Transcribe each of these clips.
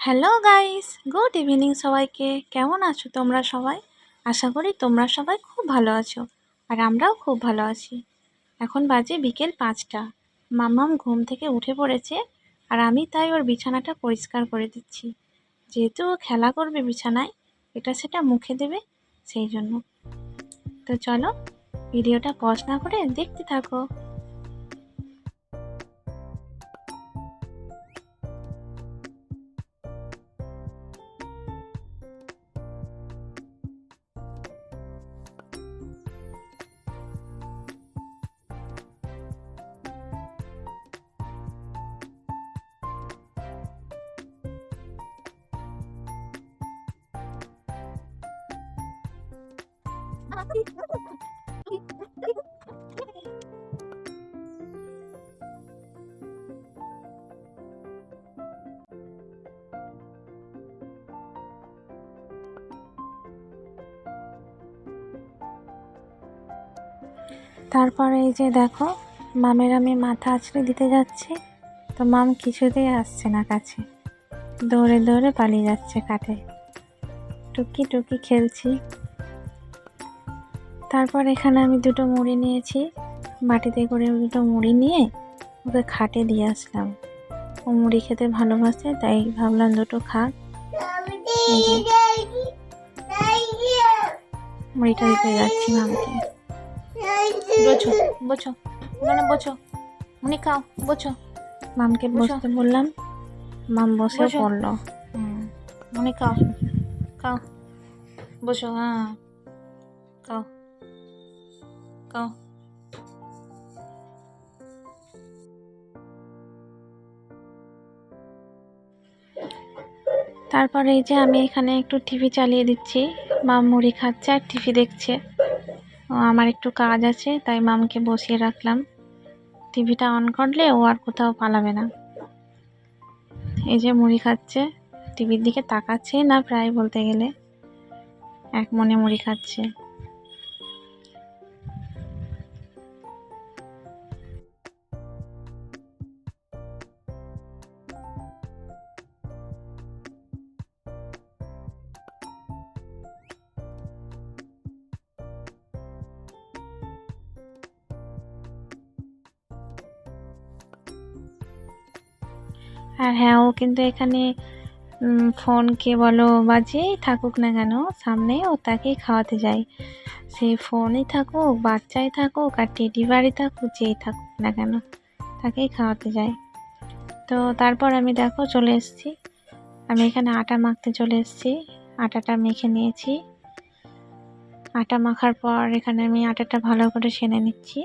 Hello guys good evening সবাইকে। কেমন আছো তোমরা সবাই? আশা করি তোমরা সবাই খুব ভালো আছো, আর আমরাও খুব ভালো আছি। এখন বাজে বিকেল পাঁচটা। মামাম ঘুম থেকে উঠে পড়েছে, আর আমি তাই ওর বিছানাটা পরিষ্কার করে দিচ্ছি। যেহেতু ও খেলা করবে বিছানায়, এটা সেটা মুখে দেবে, সেই জন্য। তো চলো, ভিডিওটা পজ না করে দেখতে থাকো। তারপরে এই যে দেখো, মামের আমি মাথা আছড়ে দিতে যাচ্ছি, তো মাম কিছুতেই আসছে না কাছে। দৌড়ে দৌড়ে পালিয়ে যাচ্ছে কাঠে। টুকি টুকি খেলছি। তারপর এখানে আমি দুটো মুড়ি নিয়েছি। বাটিতে করে দুটো মুড়ি নিয়ে ওকে খাটে দিয়ে আসলাম। ও মুড়ি খেতে ভালোবাসে তাই ভাবলাম দুটো খাক। মুড়িটা দিতে যাচ্ছি মামকে। বোঝো বোঝো ওখানে বোঝো। উনি খাও বোঝো। মামকে বসতে বললাম। মাম বসে। পড়ল। হুম উনি খাও খাও বসো হ্যাঁ। খাও। খাও তারপরে এই যে আমি এখানে একটু টিভি চালিয়ে দিচ্ছি। মাম মুড়ি খাচ্ছে আর টিভি দেখছে। ও, আমার একটু কাজ আছে তাই মামকে বসিয়ে রাখলাম। টিভিটা অন করলে ও আর কোথাও পালাবে না। এই যে মুড়ি খাচ্ছে টিভির দিকে তাকাচ্ছে না প্রায় বলতে গেলে। এক মনে মুড়ি খাচ্ছে। আর হ্যাঁ ও কিন্তু এখানে ফোনকে বলো বা যেই থাকুক না কেন, সামনে ও তাকেই খাওয়াতে যায়। সে ফোনই থাকুক, বাচ্চাই থাকুক আর টেডি বাড়ি থাকুক, যেই থাকুক না কেন, তাকেই খাওয়াতে যায়। তো তারপর আমি দেখো চলে এসেছি। আমি এখানে আটা মাখতে চলে এসেছি। আটাটা মেখে নিয়েছি। আটা মাখার পর এখানে আমি আটাটা ভালো করে সেনে নিচ্ছি।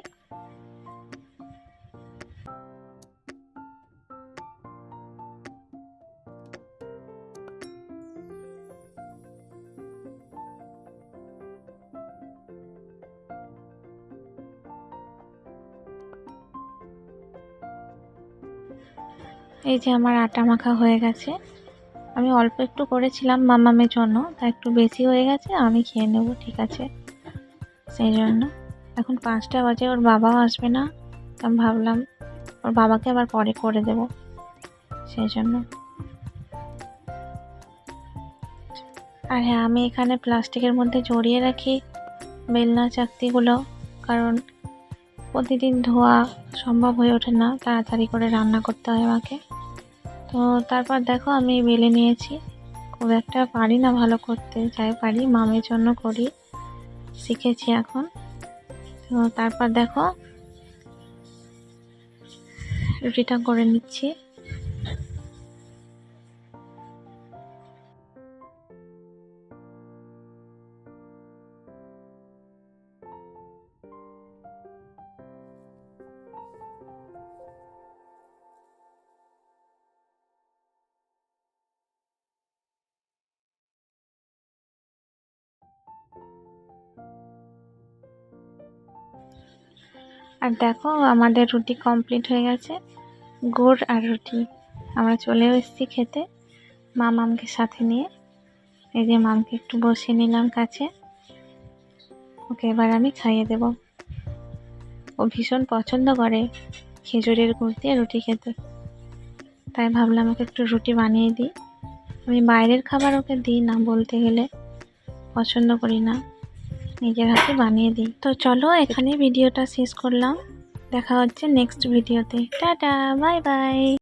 এই যে আমার আটা মাখা হয়ে গেছে। আমি অল্প একটু করেছিলাম মামামের জন্য, তা একটু বেশি হয়ে গেছে, আমি খেয়ে নেব, ঠিক আছে? সেই জন্য। এখন পাঁচটা বাজে, ওর বাবাও আসবে না আমি ভাবলাম ওর বাবাকে আবার পরে করে দেব। সেই জন্য। আর হ্যাঁ আমি এখানে প্লাস্টিকের মধ্যে জড়িয়ে রাখি বেলনা, চাকতিগুলো, কারণ প্রতিদিন ধোয়া সম্ভব হয়ে ওঠে না, তাড়াতাড়ি করে রান্না করতে হয় আমাকে। তো তারপর দেখো আমি বেলে নিয়েছি। খুব একটা পারি না ভালো করতে, যাই পারি, মামের জন্য করি, শিখেছি এখন। তো তারপর দেখো, রুটিটা করে নিচ্ছি। আর দেখো, আমাদের রুটি কমপ্লিট হয়ে গেছে। গুড় আর রুটি। আমরা চলেও এসেছি খেতে মা মামকে সাথে নিয়ে। এই যে মামকে একটু বসিয়ে নিলাম কাছে। ওকে এবার আমি খাইয়ে দেব। ও ভীষণ পছন্দ করে খেজুরের গুড় দিয়ে রুটি খেতে। তাই ভাবলাম ওকে একটু রুটি বানিয়ে দিই। আমি বাইরের খাবার ওকে দিই না বলতে গেলে। পছন্দ করি না। নিজের হাতে বানিয়ে দিই। তো চলো এখানে ভিডিওটা শেষ করলাম। দেখা হচ্ছে নেক্সট ভিডিওতে টাটা বাই বাই